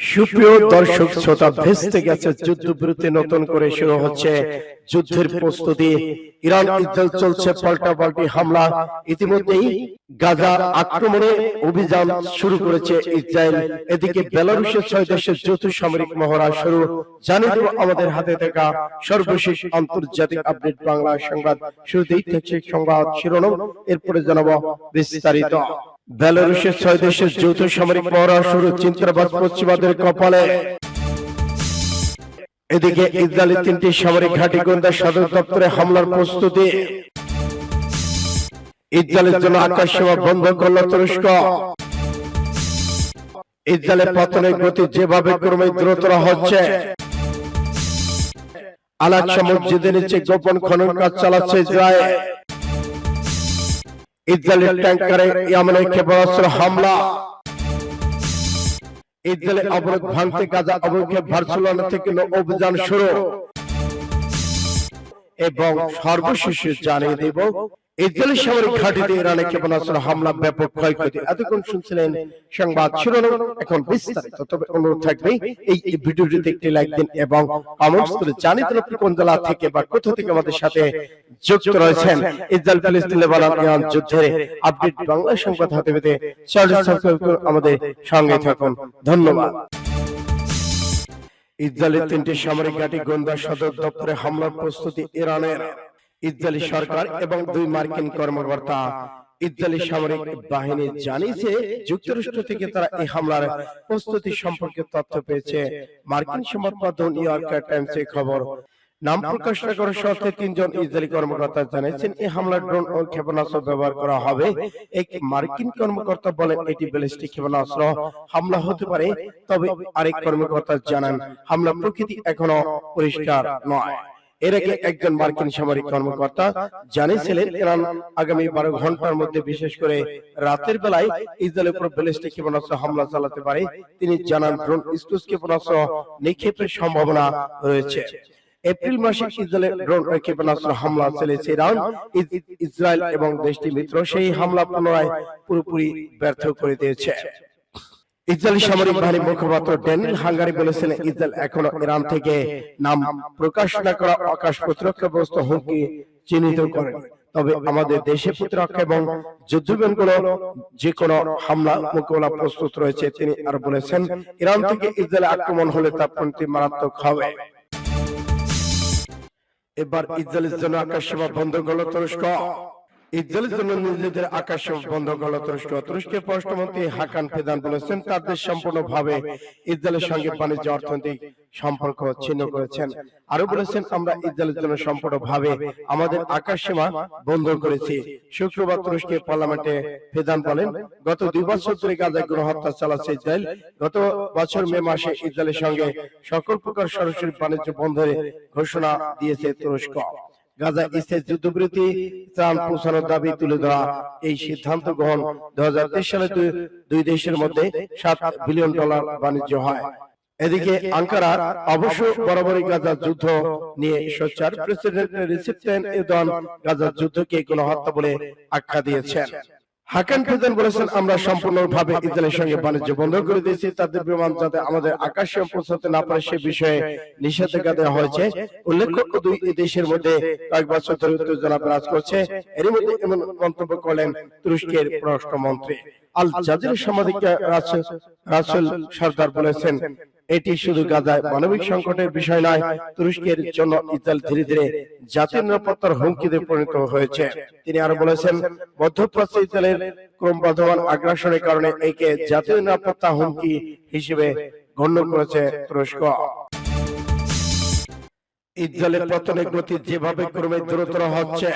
সুপ্রিয় দর্শক শ্রোতা ভেস্তে গেছে যুদ্ধবিরতি নতুন করে শুরু হচ্ছে যুদ্ধের প্রস্তুতি। ইরান ইসরায়েল চলছে পাল্টা পাল্টি হামলা। ইতিমধ্যেই গাজা আক্রমণে অভিযান শুরু করেছে ইসরায়েল। এদিকে বেলারুশের ছয় দেশের যৌথ সামরিক মহড়া শুরু। জানিয়ে দেব আমাদের হাতে থাকা সর্বশেষ আন্তর্জাতিক আপডেট বাংলা সংবাদ। শুরুতেই থাকছে সংবাদ শিরোনাম। এরপরে জানাব বিস্তারিত। বেলারুশের ছয় দেশের যৌথ সামরিক মহড়া শুরু চিন্তাবাদ পশ্চিমাদের কপালে এদিকে ইসরায়েলের তিনটি সামরিক ঘাঁটি গোয়েন্দা সদর দপ্তরে হামলার প্রস্তুতি। ইসরায়েলের জন্য আকাশ সীমা বন্ধ করল তুরস্ক। ইসরায়েলের পতনের গতি যেভাবে ক্রমে দ্রুততর হচ্ছে। আলাকসা মসজিদের নিচে গোপন খনন কাজ চালাচ্ছে ইসরায়েল। ইসরায়েলের ট্যাঙ্কারে ইয়ামেনের ক্ষেপণাস্ত্র হামলা। ইসরায়েলের অবরোধ ভাঙতে গাজা অবরোধে বার্সেলোনা থেকে অভিযান শুরু। এবং সর্বশেষে জানিয়ে দেব ইসরায়েলের সামরিক ঘাঁটিতে ইরানে ক্ষেপণাস্ত্র হামলা ব্যাপক ক্ষয়ক্ষতি। এতক্ষণ শুনছিলেন সংবাদ শিরোনাম। এখন বিস্তারিত। তবে অনুরোধ থাকবে এই ভিডিওটিতে একটি লাইক দিন এবং কমেন্টস জানিয়ে দিন আপনি কোন জেলা থেকে বা কোথা থেকে আমাদের সাথে যুক্ত রয়েছেন ইসরায়েল ফিলিস্তিন লেবানন ইরান যুদ্ধের আপডেট বাংলা সংবাদ হাতে পেতে চ্যানেল সাবস্ক্রাইব করে আমাদের সঙ্গে থাকুন। ধন্যবাদ। ইসরায়েলের তিনটি সামরিক ঘাঁটি গোয়েন্দা সদর দপ্তরে হামলার প্রস্তুতি ইরানের। ইসরায়েলি সরকার এবং দুই মার্কিন কর্মকর্তা ইসরায়েলি সামরিক বাহিনী জানিয়েছে যুক্তরাষ্ট্র থেকে তারা এই হামলার প্রস্তুতি সম্পর্কে তথ্য পেয়েছে মার্কিন সংবাদ মাধ্যম নিউ ইয়র্ক টাইমস খবর। নাম প্রকাশ না করার শর্তে তিনজন ইসরায়েলি কর্মকর্তা জানিয়েছেন এই হামলার ড্রোন ও ক্ষেপণাস্ত্র ব্যবহার করা হবে। এক মার্কিন কর্মকর্তা বলেন এটি ব্যালিস্টিক ক্ষেপণাস্ত্র হামলা হতে পারে। তবে আরেক কর্মকর্তা জানান হামলা প্রকৃতি এখনও পরিষ্কার নয় এর আগে একজন মার্কিন সামরিক কর্মকর্তা জানিয়েছিলেন ইরান আগামী বারো ঘণ্টার মধ্যে বিশেষ করে রাতের বেলায় ইসরায়েলের উপর ব্যালিস্টিক ক্ষেপণাস্ত্র হামলা চালাতে পারে। তিনি জানান ড্রোন স্কুস ক্ষেপণাস্ত্র নিক্ষেপের সম্ভাবনা রয়েছে। এপ্রিল মাসে ইসরায়েলের ড্রোন ক্ষেপণাস্ত্র হামলা চালিয়েছে ইরান ইসরায়েল এবং দেশটি মিত্র সেই হামলা পুনরায় পুরোপুরি ব্যর্থ করে দিয়েছে। ইসরায়েলি সামরিক বাহিনীর মুখপাত্র ড্যানিয়েল হাঙ্গারি বলেছিলেন ইসরায়েল এখনও ইরান থেকে নাম প্রকাশ না করা আকাশ প্রতিরক্ষা ব্যবস্থা হুমকি চিহ্নিত করেন তবে আমাদের দেশে প্রতিরক্ষা এবং যুদ্ধবিমানগুলো যে কোনো হামলা মোকাবেলা প্রস্তুত রয়েছে তিনি আর বলেছেন ইরান থেকে ইসরায়েল আক্রমণ হলে তা পরিণতি মারাত্মক হবে। এবার ইসরায়েলের জন্য আকাশ সীমা বন্ধ করল তুরস্ক। ইসরায়েলের জন্য নিজেদের আকাশ বন্ধ করল তুরস্ক। তুরস্কের পররাষ্ট্রমন্ত্রী হাকান ফেদান বলেছেন তাদের সম্পূর্ণভাবে ইসরায়েলের সঙ্গে বাণিজ্য অর্থনৈতিক সম্পর্ক ছিন্ন করেছেন। আরও বলেছেন, আমরা ইসরায়েলের জন্য সম্পূর্ণভাবে আমাদের আকাশ সীমা বন্ধ করেছি। শুক্রবার তুরস্কের পার্লামেন্টে ফেদান বলেন, গত দুই বছর ধরে গাজায় গণহত্যা চালাচ্ছে ইসরায়েল। গত বছর মে মাসে ইসরায়েলের সঙ্গে সকল প্রকার সরাসরি বাণিজ্য বন্ধের ঘোষণা দিয়েছে তুরস্ক। গাজা যুদ্ধবিরতি ত্রাণ পৌঁছানোর দাবি তুলে ধরা, এই সিদ্ধান্ত গ্রহণ দু সালে দুই দেশের মধ্যে সাত বিলিয়ন ডলার বাণিজ্য হয়। এদিকে আঙ্কারা অবশ্য বরাবরই গাজার যুদ্ধ নিয়ে সোচ্চার প্রেসিডেন্ট রিসিপ্টেন এদন গাজার যুদ্ধকে কোনো হত্যা বলে আখ্যা দিয়েছেন। হাকান ফিদান বলেছেন আমরা সম্পূর্ণভাবে ইসরায়েলের সঙ্গে বাণিজ্য বন্ধ করে দিয়েছি। তাদের বিমান যাতে আমাদের আকাশে পৌঁছাতে না পারে সে বিষয়ে নিষেধাজ্ঞা দেওয়া হয়েছে। উল্লেখ্য দুই দেশের মধ্যে কয়েক বছর ধরে উত্তেজনা বিরাজ করছে। এর মধ্যে এমন মন্তব্য করলেন তুরস্কের পররাষ্ট্রমন্ত্রী। আল জাজির সাংবাদিক রাসেল সর্দার বলেছেন, এটি শুধু গাজায় মানবিক সংকটের বিষয় নয়, তুরস্কের জন্য ইসরায়েল ধীরে ধীরে জাতীয় নিরাপত্তার হুমকিতে পরিণত হয়েছে। তিনি আরও বলেছেন, মধ্যপ্রাচ্যে ইসরায়েলের ক্রমবর্ধমান আগ্রাসনের কারণে একে জাতীয় নিরাপত্তা হুমকি হিসেবে গণ্য করেছে তুরস্ক। ইসরায়েলের পতনের গতি যেভাবে ক্রমে দ্রুততর হচ্ছে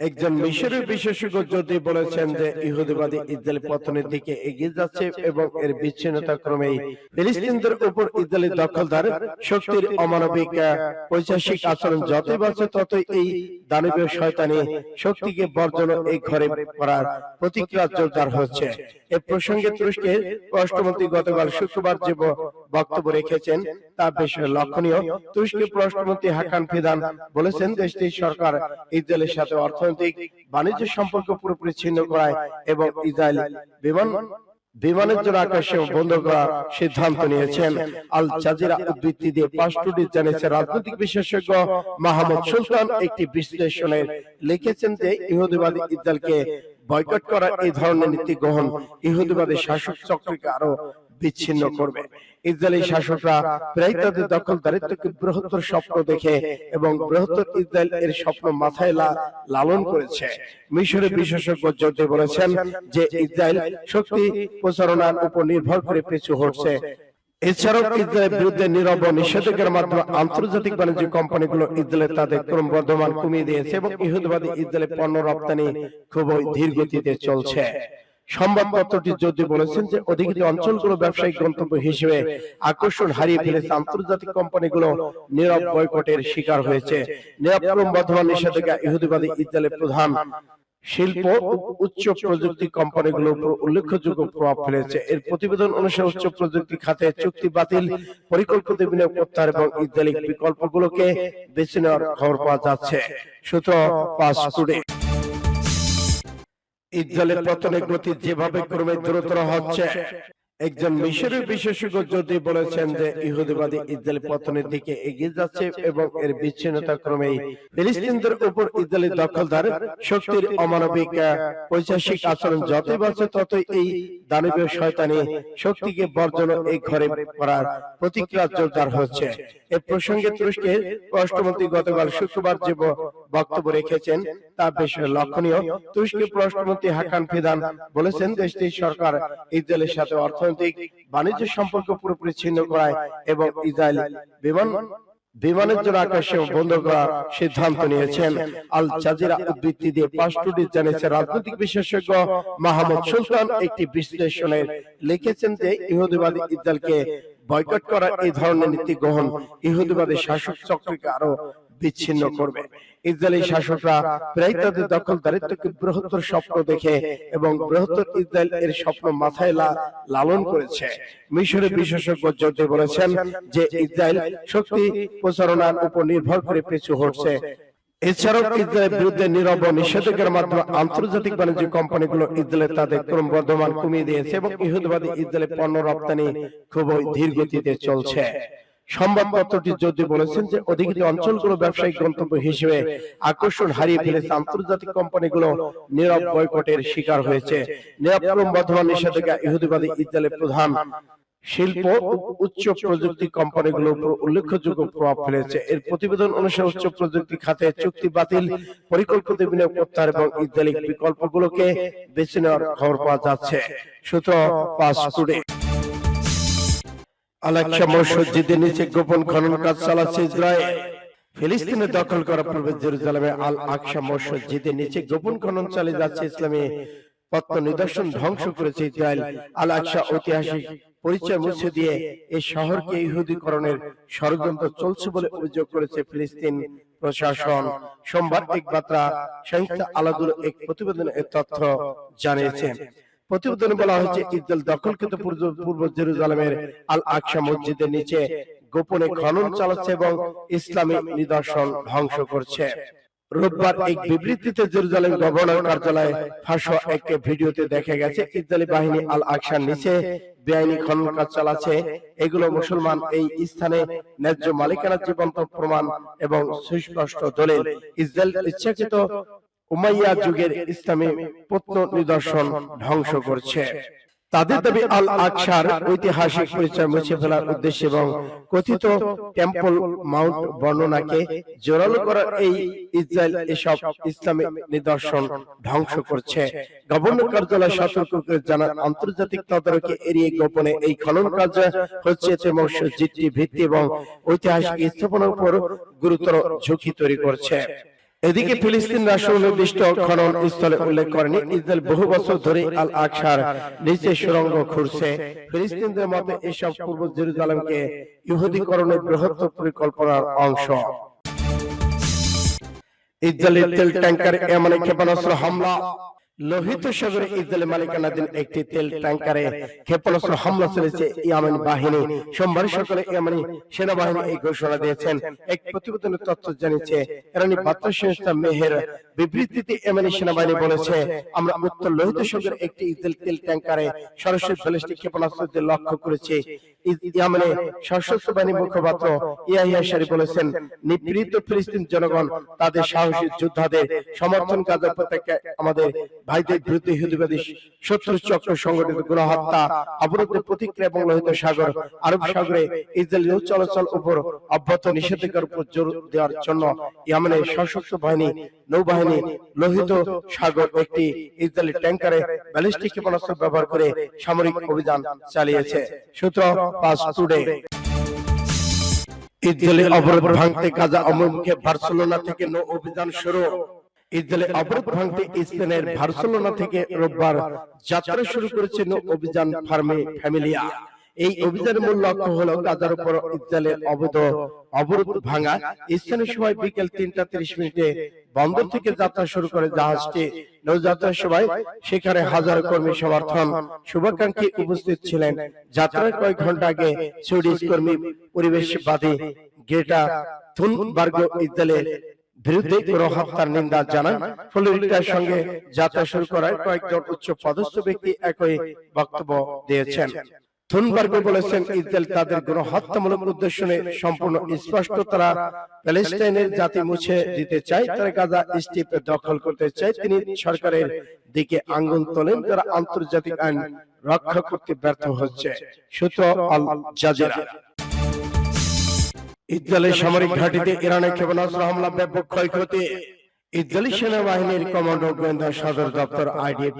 একজন মিশরের বিশেষজ্ঞ যদি বলেছেন যে ইহুদিবাদী ইসরায়েল পতনের দিকে এগিয়ে যাচ্ছে এবং এর বিচ্ছিন্নতা ক্রমেই ফিলিস্তিনদের উপর ইসরায়েলি দখলদার শক্তির অমানবিক পৈশাসিক আচরণ যতই বাড়ছে ততই এই দানবীয় শয়তানি শক্তিকে বর্জন এই ঘরে করার প্রতিক্রিয়া জোরদার হচ্ছে। এ প্রসঙ্গে তুরস্কের পররাষ্ট্রমন্ত্রী গতকাল শুক্রবার যে বক্তব্য রেখেছেন, তা বেশ লক্ষণীয়। তুরস্কের পররাষ্ট্রমন্ত্রী হাকান ফিদান বলেছেন, দেশটির সরকার ইসরায়েলের সাথে অর্থনৈতিক বাণিজ্য সম্পর্ক পুরোপুরি ছিন্ন করায় এবং ইসরায়েল বিমান, বিমানের জন্য আকাশ বন্ধ করার সিদ্ধান্ত নিয়েছেন। আল জাজিরা দিয়ে পাঁচটি জানিয়েছে, রাজনৈতিক বিশেষজ্ঞ মাহমুদ সুলতান একটি বিশ্লেষণের লিখেছেন যে, ইহুদিবাদী ইসরায়েলকে বয়কট করার এই ধরনের নীতি গ্রহণ ইহুদিবাদী শাসক চক্রকে আরও বিচ্ছিন্ন করবে। ইসরায়েলি শাসকরা প্রায় তাদের দখল দারিদ্রকে বৃহত্তর স্বপ্ন দেখে এবং বৃহত্তর ইসরায়েল এর স্বপ্ন মাথায় লালন করেছে। মিশরের বিশেষজ্ঞ জোর বলেছেন যে ইসরায়েল শক্তি প্রচারণার উপর নির্ভর করে পিছু হচ্ছে। এছাড়াও ইসরায়েলের বিরুদ্ধে নীরব নিষেধাজ্ঞার মাধ্যমে আন্তর্জাতিক বাণিজ্য কোম্পানিগুলো ইসরায়েলে তাদের ক্রমবর্ধমান কমিয়ে দিয়েছে এবং ইহুদিবাদী ইসরায়েলের পণ্য রপ্তানি খুবই ধীর গতিতে চলছে। সংবাদপত্রটি যদি বলেছেন যে অধিকৃত অঞ্চলগুলো ব্যবসায়িক গন্তব্য হিসেবে আকর্ষণ হারিয়ে ফেলেছে আন্তর্জাতিক কোম্পানিগুলো নীরব বয়কটের শিকার হয়েছে। নীরব নিষেধাজ্ঞা ইহুদিবাদী ইসরায়েলের প্রধান শিল্প উচ্চ প্রযুক্তি কোম্পানিগুলোর উপর উল্লেখযোগ্য প্রভাব ফেলেছে। এর প্রতিবেদন অনুসারে উচ্চ প্রযুক্তি খাতে চুক্তি বাতিল পরিকল্পিত বিনিয়োগ প্রত্যাহার এবং ইসরায়েলি বিকল্পগুলোকে বেছে নেওয়ার খবর পাওয়া যাচ্ছে। সূত্র পাঁচ টুডে ইসরায়েলের পতনের গতি যেভাবে ক্রমে দ্রুততর হচ্ছে একজন মিশরের বিশেষজ্ঞ যদি বলেছেন যে ইহুদিবাদী ইসরায়েল পতনের দিকে এগিয়ে যাচ্ছে এবং এর বিচ্ছিন্নতা ক্রমেই ফিলিস্তিনদের উপর ইসরায়েলি দখলদার শক্তির অমানবিক পৈশাসিক আচরণ যতই বাড়ছে ততই এই দানবীয় শয়তানি শক্তিকে বর্জন এই ঘরে করার প্রতিক্রিয়া জোরদার হচ্ছে। এ প্রসঙ্গে তুরস্কের পররাষ্ট্রমন্ত্রী গতকাল শুক্রবার যে বক্তব্য রেখেছেন তা বেশ লক্ষণীয়। তুরস্কের পররাষ্ট্রমন্ত্রী হাকান ফিদান বলেছেন দেশটির সরকার ইসরায়েলের সাথে অর্থনৈতিক বাণিজ্য সম্পর্ক পুরোপুরি ছিন্ন করায় এবং ইসরায়েল বিমান বিমানের জন্য আকাশ বন্ধ করার সিদ্ধান্ত নিয়েছেন। আল জাজিরা দিয়ে জানিয়েছে, রাজনৈতিক বিশেষজ্ঞ মাহমুদ সুলতান একটি বিশ্লেষণের লিখেছেন যে ইহুদিবাদী ইসরায়েলকে বয়কট করার এই ধরনের নীতি গ্রহণ ইহুদিবাদী শাসক চক্রকে আরও বিচ্ছিন্ন করবে। ইসরায়েলি শাসকরা প্রায় তাদের দখল দারিদ্রকে বৃহত্তর স্বপ্ন দেখে এবং বৃহত্তর ইসরায়েল এর স্বপ্ন মাথায় লালন করেছে। মিশরের বিশেষজ্ঞ জোর বলেছেন যে ইসরায়েল শক্তি প্রচারণার উপর নির্ভর করে পিছু হচ্ছে। এছাড়াও ইসরায়েলের বিরুদ্ধে নীরব নিষেধাজ্ঞার মাধ্যমে আন্তর্জাতিক বাণিজ্য কোম্পানিগুলো ইসরায়েলে তাদের ক্রমবর্ধমান কমিয়ে দিয়েছে এবং ইহুদিবাদী ইসরায়েলের পণ্য রপ্তানি খুবই ধীর গতিতে চলছে। যদি বলেছেন যে অধিকৃত অঞ্চলগুলো ব্যবসায়িক গন্তব্য হিসেবে আকর্ষণ হারিয়ে ফেলেছে আন্তর্জাতিক কোম্পানিগুলো নীরব বয়কটের শিকার হয়েছে। নিষেধাজ্ঞা ইহুদিবাদী ইসরায়েলের প্রধান শিল্প উচ্চ প্রযুক্তি কোম্পানিগুলোর উপর উল্লেখযোগ্য প্রভাব ফেলেছে। এর প্রতিবেদন অনুসারে উচ্চ প্রযুক্তি খাতে চুক্তি বাতিল পরিকল্পিত বিনিয়োগ প্রত্যাহার এবং ইসরায়েলি বিকল্পগুলোকে বেছে নেওয়ার খবর পাওয়া যাচ্ছে। সূত্র পাঁচ টুডে। আলাক্সা মসজিদের নিচে গোপন খনন কাজ চালাচ্ছে ইসরায়েল। ফিলিস্তিনের দখল করা পূর্বে জেরুজালেমে আল আকসা নিচে গোপন খনন চালিয়ে যাচ্ছে ইসলামী নিদর্শন ধ্বংস করেছে ইসরায়েল। আল আকসা ঐতিহাসিক পরিচয় মুছে দিয়ে এই শহরকে ইহুদিকরণের ষড়যন্ত্র চলছে বলে অভিযোগ করেছে ফিলিস্তিন প্রশাসন। সোমবার এক বার্তা সংস্থা আলাদুল এক প্রতিবেদনে তথ্য জানিয়েছে। প্রতিবেদনে বলা হয়েছে ইসরায়েল দখলকৃত পূর্ব- জেরুজালেমের আল আকসা মসজিদের নিচে গোপনে খনন চালাচ্ছে এবং ইসলামী নিদর্শন ধ্বংস করছে। রোববার এক বিবৃতিতে জেরুজালেম গভর্নর কার্যালয়ে ফাঁসা একটি ভিডিওতে দেখা গেছে ইসরায়েলি বাহিনী আল আকসার নিচে বেআইনি খনন কাজ চালাচ্ছে। এগুলো মুসলমান এই স্থানে ন্যায্য মালিকানার জীবন্ত প্রমাণ এবং সুস্পষ্ট দলিল। ইসরায়েল ইচ্ছাকৃত উমাইয়া যুগের ইসলামী প্রত্ন নিদর্শন ধ্বংস করছে। তাদের দাবি আল আকসার ঐতিহাসিক পরিচয় মুছে ফেলার উদ্দেশ্যে এবং কথিত টেম্পল মাউন্ট বর্ণনাকে জোরালো করার এই ইসরায়েল এসব ইসলামী নিদর্শন ধ্বংস করছে। গভর্নর কার্যালয় সতর্ক করে জানান, আন্তর্জাতিক তদারকি এড়িয়ে গোপনে এই খনন কাজ হচ্ছে এতে মসজিদটি ভিত্তি এবং ঐতিহাসিক স্থাপনার উপর গুরুতর ঝুঁকি তৈরি করছে। এদিকে ফিলিস্তিন রাষ্ট্র নির্দিষ্ট খনন স্থলে উল্লেখ করেনি। ইসরায়েল বহু বছর ধরে আল আকসার নিচে সুরঙ্গ খুঁড়ছে। ফিলিস্তিনদের মতে এসব পূর্ব জেরুজালেমকে ইহুদিকরণের বৃহত্তর পরিকল্পনার অংশ। ইসরায়েলের তেল ট্যাঙ্কার এমন ক্ষেপণাস্ত্র হামলা। লোহিত সাগরে ইসরায়েলের মালিকানাধীন একটি তেল ট্যাঙ্কারে ক্ষেপণাস্ত্র হামলা চলেছে ইয়ামেন বাহিনী। সোমবার সকালে ইয়ামানি সেনাবাহিনী এই ঘোষণা দিয়েছেন। এক প্রতিবেদনের তথ্য জানিয়েছে ইরানি বার্তা সংস্থা মেহের বিবৃতিতে ইয়ামানি সেনাবাহিনী বলেছে আমরা উত্তর লোহিত সাগরের একটি ইসরায়েল তেল ট্যাঙ্কারে সরাসরি ব্যালিস্টিক ক্ষেপণাস্ত্র দিয়ে লক্ষ্য করেছি। ইয়ামেনে সশস্ত্র বাহিনী মুখপাত্র ইয়াহিয়া শারি বলেছেন নিপীড়িত ফিলিস্তিন জনগণ তাদের সাহসী যোদ্ধাদের সমর্থন কাজের প্রত্যেকে আমাদের ভাইদের বিরুদ্ধে ইহুদিবাদী শত্রু চক্র সংগঠিত গণহত্যা অবরোধের প্রতিক্রিয়া এবং লোহিত সাগর, আরব সাগরে ইসরায়েলি নৌ চলাচল উপর অব্যাহত নিষেধাজ্ঞার উপর জোর দেওয়ার জন্য ইয়ামেনের সশস্ত্র বাহিনী, নৌবাহিনী, লোহিত সাগর একটি ইসরায়েলি ট্যাঙ্কারে ব্যালিস্টিক ক্ষেপণাস্ত্র ব্যবহার করে সামরিক অভিযান চালিয়েছে। সূত্র পাস টুডে। ইসরায়েলি অবরোধ ভাঙতে গাজা অমুখে বার্সেলোনা থেকে নৌ অভিযান শুরু। ইসরায়েলের অবরোধ ভাঙতে স্পেনের বার্সেলোনা থেকে রোববার যাত্রা শুরু করেছে নৌ অভিযান ফার্মে ফ্যামিলিয়া। এই অভিযানের মূল লক্ষ্য হলো গাজার উপর ইসরায়েলের অবৈধ অবরোধ ভাঙা স্থানীয় সময় বিকেল তিনটা তিরিশ মিনিটে বন্দর থেকে যাত্রা শুরু করে জাহাজটি। নৌযাত্রার সময় সেখানে হাজার কর্মী সমর্থন শুভাকাঙ্ক্ষী উপস্থিত ছিলেন। যাত্রার কয়েক ঘণ্টা আগে সুইডিশ কর্মী পরিবেশবাদী গ্রেটা থুনবার্গ ইসরায়েলের বিরুদ্ধে নিন্দা জানান। ফ্লোরিডার সঙ্গে যাত্রা শুরু করায় কয়েকজন উচ্চ পদস্থ ব্যক্তি একই বক্তব্য দিয়েছেন। থুনবার্গ বলেছেন ইসরায়েল তাদের গণহত্যামূলক উদ্দেশ্য নিয়ে সম্পূর্ণ স্পষ্ট তারা প্যালেস্টাইনের জাতি মুছে দিতে চায় তারা গাজা স্টিপ দখল করতে চায়। তিনি সরকারের দিকে আঙ্গুল তোলেন যারা আন্তর্জাতিক আইন রক্ষা করতে ব্যর্থ হচ্ছে। সূত্র আল জাজিরা। ইসরায়েলের সামরিক ঘাঁটিতে ইরানের ক্ষেপণাস্ত্র হামলা ব্যাপক ক্ষয়ক্ষতি ইসরায়েলি সেনাবাহিনীর কমান্ডো গোয়েন্দা সদর দপ্তর আইডিএফ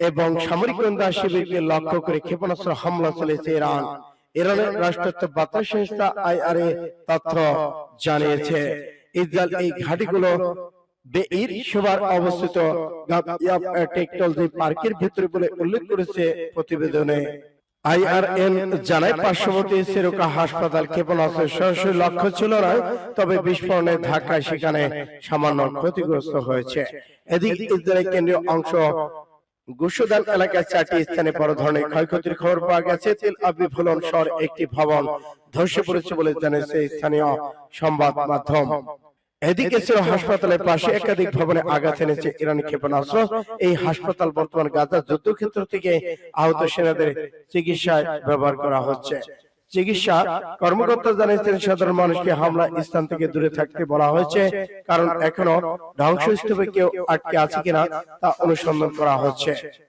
এবং সামরিক গোয়েন্দা শিবিরকে লক্ষ্য করে ক্ষেপণাস্ত্র হামলা চলেছে ইরান। ইরানের রাষ্ট্রায়ত্ত বার্তা সংস্থা আইআরএ তথ্য জানিয়েছে। ইসরায়েল এই ঘাঁটিগুলো বেইর শোবার অবস্থিত টেকনোলজি পার্কের ভিতরে বলে উল্লেখ করেছে প্রতিবেদনে। আইআরএন জানায় পার্শ্ববর্তী সেরোকা হাসপাতাল ক্ষেপণাস্ত্রের সরাসরি লক্ষ্য ছিল না তবে বিস্ফোরণের ধাক্কায় সেখানে সামান্য ক্ষতিগ্রস্ত হয়েছে। এদিকে ইসরায়েলের কেন্দ্রীয় অংশ গুসুদান এলাকায় চারটি স্থানে বড় ধরনের ক্ষয়ক্ষতির খবর পাওয়া গেছে। তেল আবিব হলন শহর একটি ভবন ধসে পড়েছে বলে জানিয়েছে স্থানীয় সংবাদ মাধ্যম। এদিকে ছিল হাসপাতালের পাশে একাধিক ভবনে আঘাত এনেছে ইরানি ক্ষেপণাস্ত্র। এই হাসপাতাল বর্তমান গাজা যুদ্ধক্ষেত্র থেকে আহত সেনাদের চিকিৎসায় ব্যবহার করা হচ্ছে। চিকিৎসা কর্মকর্তা জানিয়েছেন সাধারণ মানুষকে হামলা স্থান থেকে দূরে থাকতে বলা হয়েছে। কারণ এখনও ধ্বংসস্তূপে কেউ আটকে আছে কিনা তা অনুসন্ধান করা হচ্ছে।